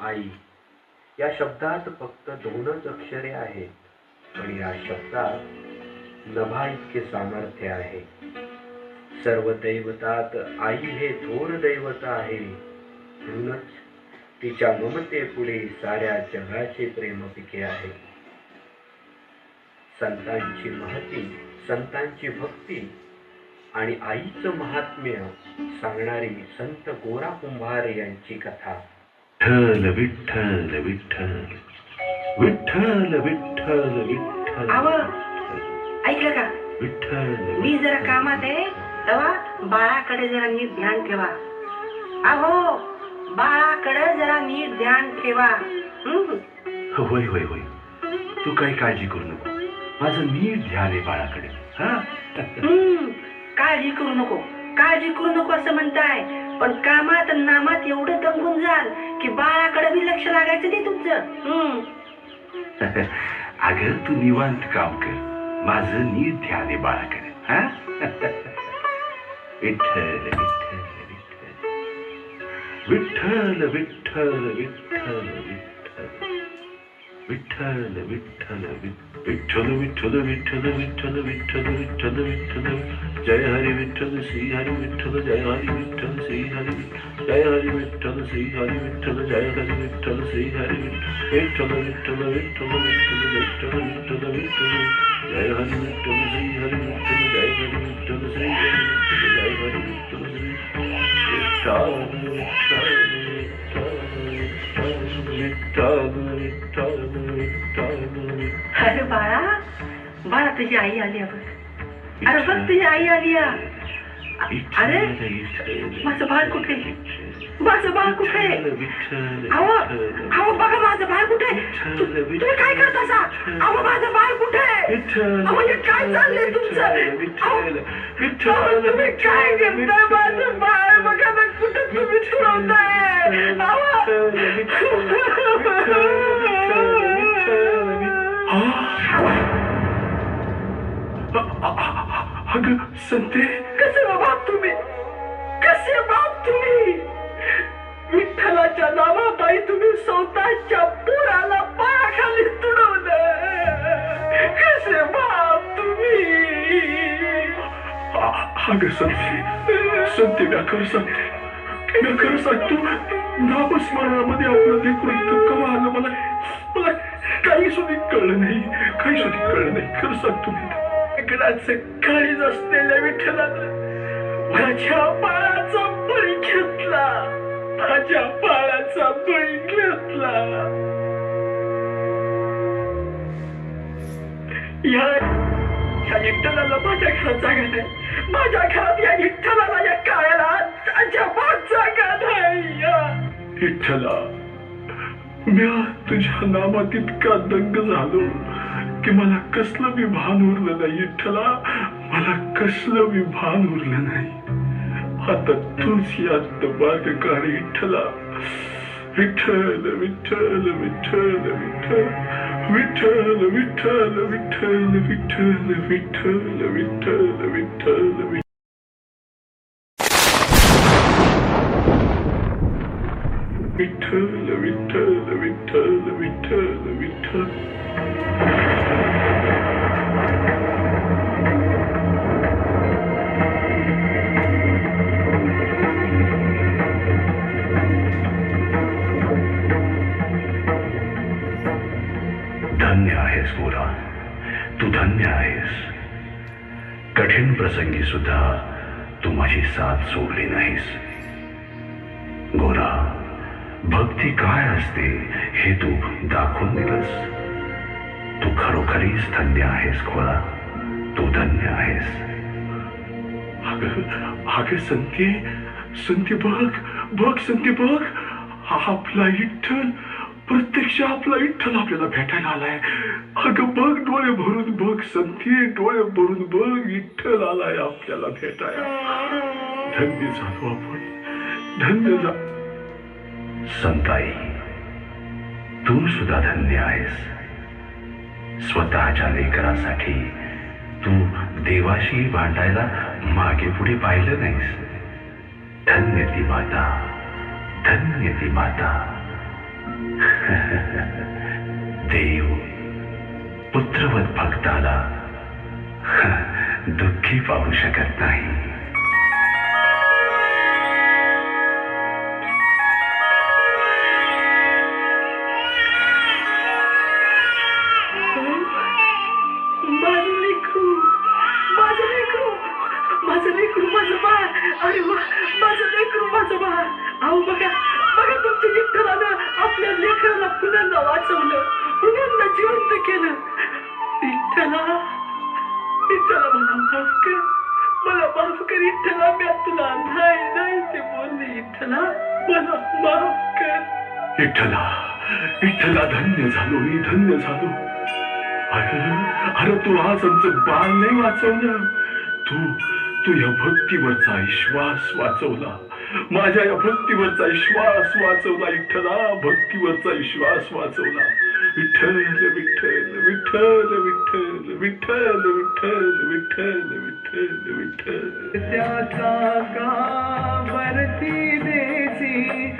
आई. या शब्दात फक्त दोनच अक्षरे आहेत पण या शब्दात नभा इतके सामर्थ्य आहे. सर्व दैवतात आई हे थोर दैवत आहे. म्हणूनच तिच्या ममतेपुढे साऱ्या जगाचे प्रेम पिके आहे. संतांची महती संतांची भक्ती आणि आईचं महात्म्य सांगणारी संत गोरा कुंभार यांची कथा. विठ्ठल विठ्ठल विठ्ठल. विठ्ठल विठ्ठल विठ्ठल. आव. ऐकलं का? विठ्ठल मी जरा कामात आहे तेव्हा बाळाकडे जरा नीट ध्यान ठेवा. अहो बाळाकडे जरा नीट ध्यान ठेवा. हं? होय होय होय. तू काही काळजी करू नको. माझं नीट ध्यान आहे बाळाकडे. हा? हं. काळजी करू नको. काळजी करू नको असं म्हणताय. पण कामात नामात एवढं दंगून जाल की बाळाकडे बी लक्ष लागायचं नाही तुमचं. हं. अगं तू निवांत काम कर. माझं नीट ध्यान आहे बाळाकडे. हा? विठ्ठल. विठ्ठल विठ्ठल विठ्ठल विठ्ठल. विठ्ठल विठ्ठल विठ्ठल. विठ्ठल विठ्ठल विठ्ठल विठ्ठल विठ्ठल विठ्ठल विठ्ठल. जय हरी विठ्ठल श्री हरी विठ्ठल जय हरी विठ्ठल श्री हरी जय हरी विठ्ठल श्री हरी विठ्ठल जय हरी विठ्ठल श्री हरी विठ्ठल विठ्ठल विठ्ठल विठ्ठल विठ्ठल विठ्ठल विठ्ठल जय हरी विठ्ठल श्री हरी विठ्ठल जय हरी विठ्ठल श्री हरी विठ्ठल जय हरी विठ्ठल श्री विठ्ठल विठ्ठल विठ्ठल विठ्ठल विठ्ठल अरे बाळा बाळा तुझी आई आली आहे बघ अरे बघ तुझी आई आली आहे. अरे माझं बाळ कुठे माझं बाळ कुठे अहो अहो बघा माझं बाळ कुठे तु- तुम्ही काय करता सा अहो माझं बाळ कुठे अहो हे काय चाललंय तुमचं अहो, अहो, तुम्ही काय करताय माझं बाळ बघा ना कुठं तुम्ही ठेवताय अगं संते. कसे बाप तुम्ही? कसे बाप तुम्ही? विठ्ठलाच्या नावात आई तुम्ही स्वतःच्या पोराला पायाखाली तुडवलं. कसे बाप तुम्ही? अगं संते. संते म्या खरं सांगते. म्या खरं सांगतो नामस्मरणामध्ये आपलं लेकरू इथं कवा आलं मला. मला काही सुधी कळलं नाही. काही सुधी कळलं नाही. खरं सांगतो मी. इकडाचं काळीज असलेल्या विठ्ठलानं माझ्या बाळाचा बळी घेतला. माझ्या बाळाचा बळी घेतला. या या विठ्ठलाला माझ्या घरात जागा नाही. माझ्या घरात या विठ्ठलाला या काळाला अजिबात जागा नाही. या. विठ्ठला म्या तुझ्या नामात इतका दंग झालो. की मला कसलं मी भान उरलं नाही ठला मला कसलं मी भान उरलं नाही आता तूच यात बाग काढ विठ्ठला विठ्ठल विठ्ठल विठ्ठल विठ्ठल विठ्ठल विठ्ठल विठ्ठल विठ्ठल विठ्ठल विठ्ठल विठ्ठल विठ्ठल विठ्ठल विठ्ठल विठ्ठल विठ्ठल तू धन्य आहेस. कठीण प्रसंगी सुद्धा तू माझी साथ सोडली नाहीस. गोरा भक्ती काय असते हे तू दाखवून दिलंस. तू खरोखरीच धन्य आहेस खोळा तू धन्य आहेस. अगं संते संती बघ बघ संती बघ. आपला विठ्ठल प्रत्यक्ष आपला विठ्ठल आपल्याला भेटायला आलाय. अगं बघ डोळे भरून बघ संती डोळे भरून बघ विठ्ठल आलाय आपल्याला भेटायला. धन्य झालो आपण. धन्य संताई तू सुद्धा धन्य आहेस. स्वतःच्या लेकरासाठी तू देवाशी भांडायला मागे पुढे पाहिलं नाहीस. धन्य ती माता धन्य ती माता. देव पुत्रवत भक्ताला दुःखी पाहू शकत नाही. मुलांना वाचवलं. मुलांना जिवंत केलं. विठ्ठला विठ्ठला मला माफ कर. मला माफ कर विठ्ठला मी तुला नाही नाही ते बोलले विठ्ठला मला माफ कर. विठ्ठला विठ्ठला धन्य झालो मी धन्य झालो. अरे अरे तू आज आमचं बाळ नाही वाचवलं. तू तू या भक्तीवरचा विश्वास वाचवला. माझ्या या भक्तीवरचा विश्वास वाचवला विठ्ठला भक्तीवरचा विश्वास वाचवला. विठ्ठल विठ्ठल विठ्ठल विठ्ठल विठ्ठल विठ्ठल विठ्ठल विठ्ठल विठ्ठल. त्याचा का वरती देसी